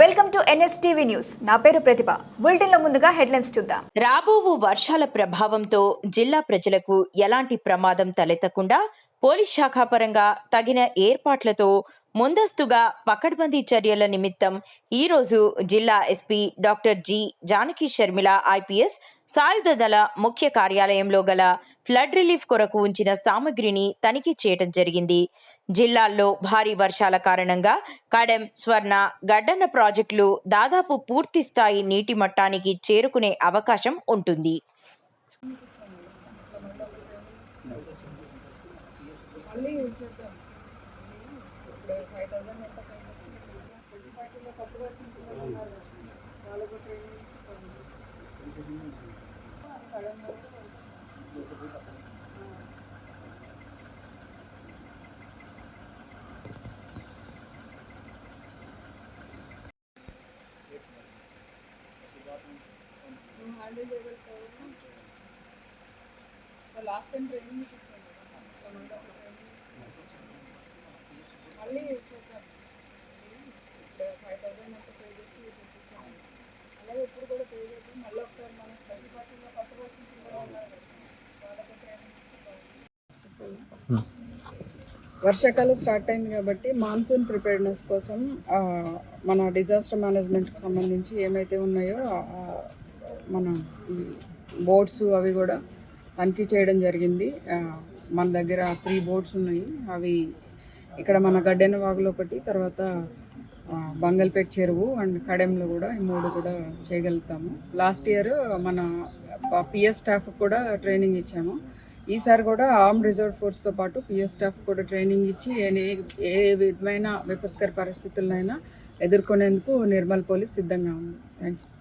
Welcome to NSTV news. నా పేరు ప్రతిభ. బులెటిన్లో ముందుగా హెడ్లైన్స్ చూద్దాం. రాబోవు వర్షాల ప్రభావంతో జిల్లా ప్రజలకు ఎలాంటి ప్రమాదం తలెత్తకుండా పోలీస్ శాఖ పరంగా తగిన ఏర్పాట్లతో ముందస్తుగా పకడ్బందీ చర్యల నిమిత్తం ఈ రోజు జిల్లా SP doctor G Janaki Sharmila IPS సాయుధ దళ ముఖ్య కార్యాలయంలో గల ఫ్లడ్ రిలీఫ్ కొరకు ఉంచిన సామగ్రిని తనిఖీ చేయడం జరిగింది. జిల్లాల్లో భారీ వర్షాల కారణంగా కడెం స్వర్ణ గడ్డన్న ప్రాజెక్టులు దాదాపు పూర్తి స్థాయి నీటి మట్టానికి చేరుకునే అవకాశం ఉంటుంది. లాస్ట్ టైం ట్రైనింగ్ ఇచ్చాను అలాగే ఇప్పుడు కూడా మళ్ళీ ఒకసారి మన పార్టీలో కొత్త కూడా ఉన్నారు వర్షాకాలం స్టార్ట్ అయింది కాబట్టి మాన్సూన్ ప్రిపేర్నెస్ కోసం మన డిజాస్టర్ మేనేజ్మెంట్కి సంబంధించి ఏమైతే ఉన్నాయో మన బోట్స్ అవి కూడా తనిఖీ చేయడం జరిగింది. మన దగ్గర త్రీ బోట్స్ ఉన్నాయి. అవి ఇక్కడ మన గడ్డెన వాగులో ఒకటి తర్వాత బంగల్పేట్ చెరువు అండ్ కడెంలో కూడా ఈ మూడు కూడా చేయగలుగుతాము. లాస్ట్ ఇయర్ మన పిఎస్ స్టాఫ్ కూడా ట్రైనింగ్ ఇచ్చాము. ఈసారి కూడా ఆర్మ్ రిజర్వ్ ఫోర్స్తో పాటు పిఎస్ స్టాఫ్ కూడా ట్రైనింగ్ ఇచ్చి ఏ- ఏ విధమైన విపత్కర పరిస్థితులైనా ఎదుర్కొనేందుకు నిర్మల్ పోలీస్ సిద్ధంగా ఉంది. Thank you